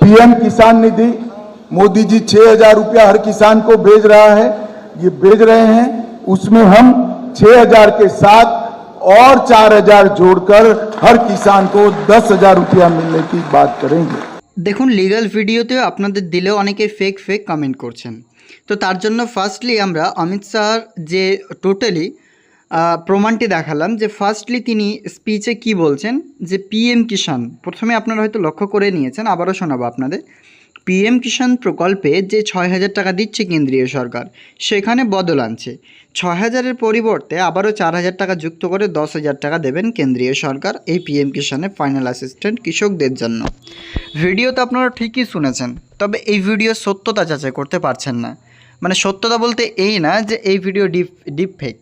PM किसान निधि मोदी जी छह हजार रुपया हर किसान को भेज रहा है ये भेज रहे हैं उसमें हम छह हजार के साथ और चार हजार जोड़कर हर किसान को दस हजार रुपया मिलने की बात करेंगे দেখুন লিগ্যাল ভিডিওতেও আপনাদের দিলেও অনেকে ফেক ফেক কমেন্ট করছেন তো তার জন্য ফার্স্টলি আমরা অমিত শাহর যে টোটালি প্রমাণটি দেখালাম যে ফার্স্টলি তিনি স্পিচে কি বলছেন? যে পিএম কিষাণ প্রথমে আপনারা হয়তো লক্ষ্য করে নিয়েছেন, আবারও শোনাবো আপনাদের। পিএম কিষাণ প্রকল্পে যে ছয় হাজার টাকা দিচ্ছে কেন্দ্রীয় সরকার, সেখানে বদল আনছে। ছয় হাজারের পরিবর্তে আবারও চার হাজার টাকা যুক্ত করে দশ হাজার টাকা দেবেন কেন্দ্রীয় সরকার এই পিএম কিষাণের ফাইনাল অ্যাসিস্ট্যান্ট কৃষকদের জন্য। ভিডিওতে আপনারা ঠিকই শুনেছেন, তবে এই ভিডিও সত্যতা যাচাই করতে পারছেন না। মানে সত্যতা বলতে এই না যে এই ভিডিও ডিপ ডিপ ফেক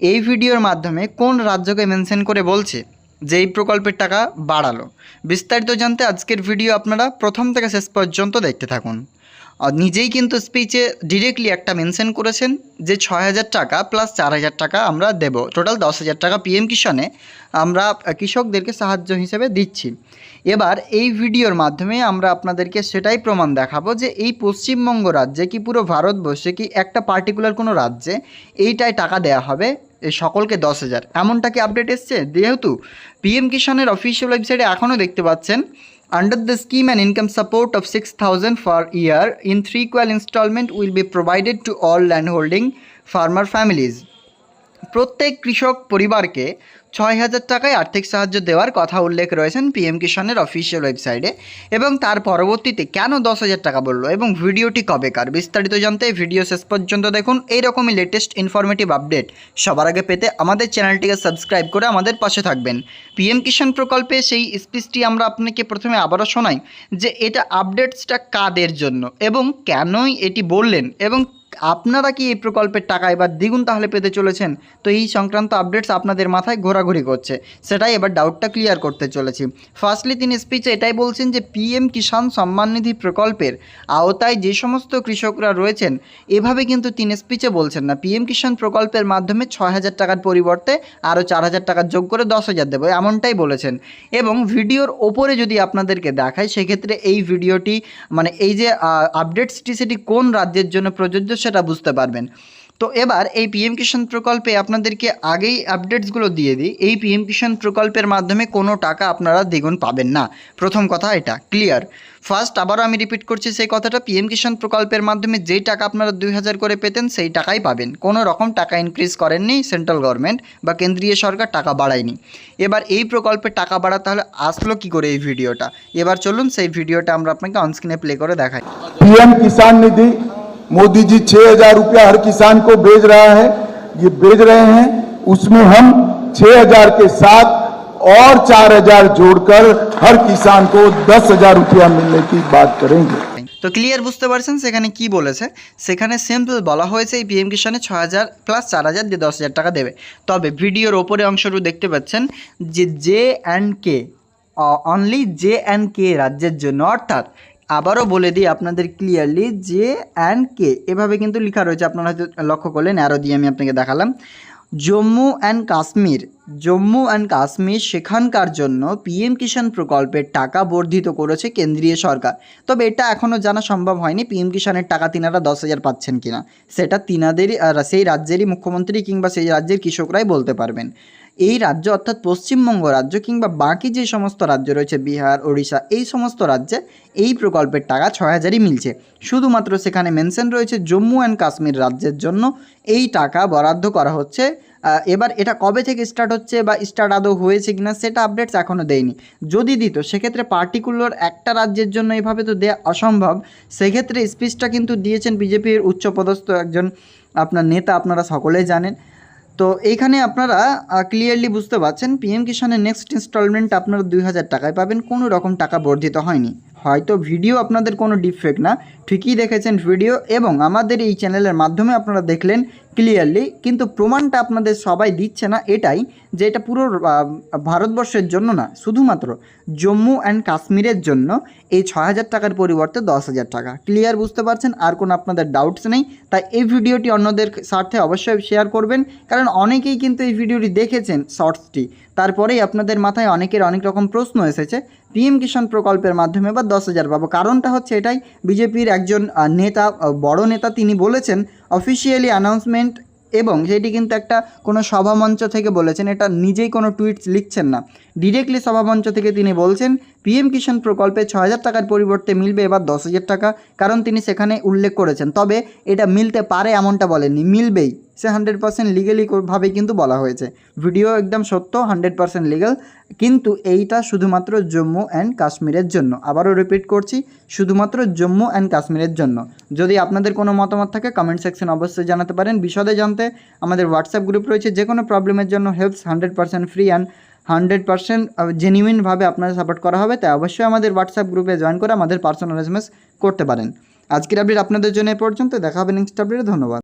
এই ভিডিওর মাধ্যমে কোন রাজ্যকে মেনশন করে বলছে? যে এই প্রকল্পের টাকা বাড়ালো। বিস্তারিত জানতে আজকের ভিডিও আপনারা প্রথম থেকে শেষ পর্যন্ত দেখতে থাকুন। নিজেই কিন্তু স্পিচে ডিরেক্টলি একটা মেনশন করেছেন যে ছয় হাজার টাকা প্লাস চার হাজার টাকা আমরা দেব। টোটাল দশ হাজার টাকা পিএম কিষানে আমরা কৃষকদেরকে সাহায্য হিসেবে দিচ্ছি। এবার এই ভিডিওর মাধ্যমে আমরা আপনাদেরকে সেটাই প্রমাণ দেখাবো যে এই পশ্চিমবঙ্গ রাজ্যে কি পুরো ভারতবর্ষে কি একটা পার্টিকুলার কোনো রাজ্যে এইটাই টাকা দেওয়া হবে? এই সকলকে দশ হাজার। এমনটা কি আপডেট এসছে? যেহেতু পি এম কিষাণের অফিসিয়াল ওয়েবসাইটে এখনও দেখতে পাচ্ছেন under the scheme and income support of six thousand per year in three equal installment will be provided to all land holding farmer families প্রত্যেক কৃষক পরিবারকে ছয় হাজার টাকায় আর্থিক সাহায্য দেওয়ার কথা উল্লেখ রয়েছেন পিএম কিষানের অফিসিয়াল ওয়েবসাইটে এবং তার পরবর্তীতে কেন দশ হাজার টাকা বলল এবং ভিডিওটি কবেকার বিস্তারিত জানতে ভিডিও শেষ পর্যন্ত দেখুন। এইরকমই লেটেস্ট ইনফরমেটিভ আপডেট সবার আগে পেতে আমাদের চ্যানেলটিকে সাবস্ক্রাইব করে আমাদের পাশে থাকবেন। পিএম কিষাণ প্রকল্পে সেই স্পিচটি আমরা আপনাকে প্রথমে আবারও শোনাই যে এটা আপডেটসটা কাদের জন্য এবং কেনই এটি বললেন এবং আপনারা কি এই প্রকল্পের টাকা এবার দ্বিগুণ তাহলে পেতে চলেছেন? তো এই সংক্রান্ত আপডেটস আপনাদের মাথায় ঘোরাঘুরি করছে। সেটাই এবার ডাউটটা ক্লিয়ার করতে চলেছি। ফার্স্টলি তিনি স্পিচে এটাই বলছেন যে পিএম কিষাণ সম্মান নিধি প্রকল্পের আওতায় যে সমস্ত কৃষকরা রয়েছেন, এভাবে কিন্তু তিনি স্পিচে বলছেন না। পিএম কিষাণ প্রকল্পের মাধ্যমে ছয় হাজার টাকার পরিবর্তে আরও চার হাজার টাকা যোগ করে দশ হাজার দেবো, এমনটাই বলেছেন। এবং ভিডিওর ওপরে যদি আপনাদেরকে দেখায়, সেক্ষেত্রে এই ভিডিওটি মানে এই যে আপডেটসটি সেটি কোন রাজ্যের জন্য প্রযোজ্য সেটা বুঝতে পারবেন। তো এবার এই পিএম কিষাণ প্রকল্পে আপনাদেরকে আগেই আপডেটসগুলো দিয়ে দিই। এই পিএম কিষাণ প্রকল্পের মাধ্যমে কোনো টাকা আপনারা দ্বিগুণ পাবেন না। প্রথম কথা এটা ক্লিয়ার ফার্স্ট আবারও আমি রিপিট করছি সেই কথাটা পিএম কিষাণ প্রকল্পের মাধ্যমে যেই টাকা আপনারা দুই হাজার করে পেতেন, সেই টাকাই পাবেন। কোনো রকম টাকা ইনক্রিজ করেননি সেন্ট্রাল গভর্নমেন্ট বা কেন্দ্রীয় সরকার, টাকা বাড়ায়নি। এবার এই প্রকল্পে টাকা বাড়া তাহলে আসলো কি করে এই ভিডিওটা এবার চলুন সেই ভিডিওটা আমরা আপনাকে অনস্ক্রিনে প্লে করে দেখাই। পিএম কিষাণ নিধি मोदी जी छह हजार रुपया हर किसान को भेज रहा है ये भेज रहे हैं उसमें हम छह हजार के साथ और चार हजार जोड़कर हर किसान को दस हजार रुपया मिलने की बात करेंगे তো ক্লিয়ার বুঝতে পারছেন সেখানে কি বলেছে সেখানে সিম্পল বলা হয়েছে এই পিএম কিষানে ছ হাজার প্লাস চার হাজার দিয়ে দশ হাজার টাকা দেবে তবে ভিডিওর ওপরে অংশটুকু দেখতে পাচ্ছেন যে J and K only J and K রাজ্যের জন্য অর্থাৎ আবারও বলে দিই আপনাদের ক্লিয়ারলি জে অ্যান্ড কে এভাবে কিন্তু লেখা রয়েছে, আপনারা হয়তো লক্ষ্য করলেন অ্যারো দিয়ে আমি আপনাকে দেখালাম। জম্মু অ্যান্ড কাশ্মীর, জম্মু অ্যান্ড কাশ্মীর সেখানকার জন্য পিএম কিষাণ প্রকল্পের টাকা বর্ধিত করেছে কেন্দ্রীয় সরকার। তবে এটা এখনও জানা সম্ভব হয়নি পিএম কিষাণের টাকা তিনারা দশ হাজার পাচ্ছেন কিনা। সেটা তিনাদেরই সেই রাজ্যেরই মুখ্যমন্ত্রী কিংবা সেই রাজ্যের কৃষকরাই বলতে পারবেন। এই রাজ্য অর্থাৎ পশ্চিমবঙ্গ রাজ্য কিংবা বাকি যে সমস্ত রাজ্য রয়েছে, বিহার, ওড়িশা, এই সমস্ত রাজ্যে এই প্রকল্পের টাকা ছয় হাজারই মিলছে। শুধুমাত্র সেখানে মেনশন রয়েছে জম্মু অ্যান্ড কাশ্মীর রাজ্যের জন্য এই টাকা বরাদ্দ করা হচ্ছে। এবার এটা কবে থেকে স্টার্ট হচ্ছে বা স্টার্ট আদৌ হয়েছে কিনা সেটা আপডেটস এখনও দেয়নি। যদি দিত, সেক্ষেত্রে পার্টিকুলার একটা রাজ্যের জন্য এভাবে তো দেওয়া অসম্ভব। সেক্ষেত্রে স্পিচটা কিন্তু দিয়েছেন বিজেপির উচ্চপদস্থ একজন আপনার নেতা, আপনারা সকলেই জানেন। তো এইখানে আপনারা ক্লিয়ারলি বুঝতে পারছেন পিএম কিষানের নেক্সট ইনস্টলমেন্ট আপনারা দুই হাজার টাকায় পাবেন, কোনো রকম টাকা বর্ধিত হয়নি। হয়তো ভিডিও আপনাদের কোনো ডিফেক্ট না, ঠিকই দেখেছেন ভিডিও এবং আমাদের এই চ্যানেলের মাধ্যমে আপনারা দেখলেন ক্লিয়ারলি কিন্তু প্রমাণটা আপনাদের সবাই দিচ্ছে না এটাই যে এটা পুরো ভারতবর্ষের জন্য না, শুধুমাত্র জম্মু অ্যান্ড কাশ্মীরের জন্য এই ছ হাজার টাকার পরিবর্তে দশ হাজার টাকা। ক্লিয়ার বুঝতে পারছেন? আর কোনো আপনাদের ডাউটস নেই? তাই এই ভিডিওটি অন্যদের স্বার্থে অবশ্যই শেয়ার করবেন, কারণ অনেকেই কিন্তু এই ভিডিওটি দেখেছেন শর্টসটি তারপরেই আপনাদের মাথায় অনেকের অনেক রকম প্রশ্ন এসেছে, পিএম কিষাণ প্রকল্পের মাধ্যমে বা দশ হাজার পাবো। কারণটা হচ্ছে এটাই, বিজেপির একজন নেতা বড় নেতা তিনি বলেছেন অফিসিয়ালি অ্যানাউন্সমেন্ট এবং সেটি কিন্তু একটা কোনো সভামঞ্চ থেকে বলেছেন, এটা নিজেই কোনো টুইটস লিখছেন না। ডিরেক্টলি সভামঞ্চ থেকে তিনি বলছেন পিএম কিষাণ প্রকল্পে ছ হাজার টাকার পরিবর্তে মিলবে এবার দশ হাজার টাকা। কারণ তিনি সেখানে উল্লেখ করেছেন। তবে এটা মিলতে পারে এমনটা বলেননি, মিলবেই। সে হান্ড্রেড পার্সেন্ট লিগেলি ভাবে কিন্তু বলা হয়েছে। ভিডিও একদম সত্য, হান্ড্রেড পার্সেন্ট লিগেল কিন্তু এইটা শুধুমাত্র জম্মু অ্যান্ড কাশ্মীরের জন্য। আবারও রিপিট করছি, শুধুমাত্র জম্মু অ্যান্ড কাশ্মীরের জন্য। যদি আপনাদের কোনো মতামত থাকে কমেন্ট সেকশন অবশ্যই জানাতে পারেন। বিশদে জানতে আমাদের হোয়াটসঅ্যাপ গ্রুপ রয়েছে, যে কোনো প্রবলেমের জন্য helps hundred percent free and hundred percent জেনুইনভাবে আপনারা সাপোর্ট করা হবে, তাই অবশ্যই আমাদের হোয়াটসঅ্যাপ গ্রুপে জয়েন করে আমাদের পার্সোনাল এস করতে পারেন। আজকের আপডেট আপনাদের জন্য এ পর্যন্ত, দেখা হবে নেক্সট আপডেটে ধন্যবাদ।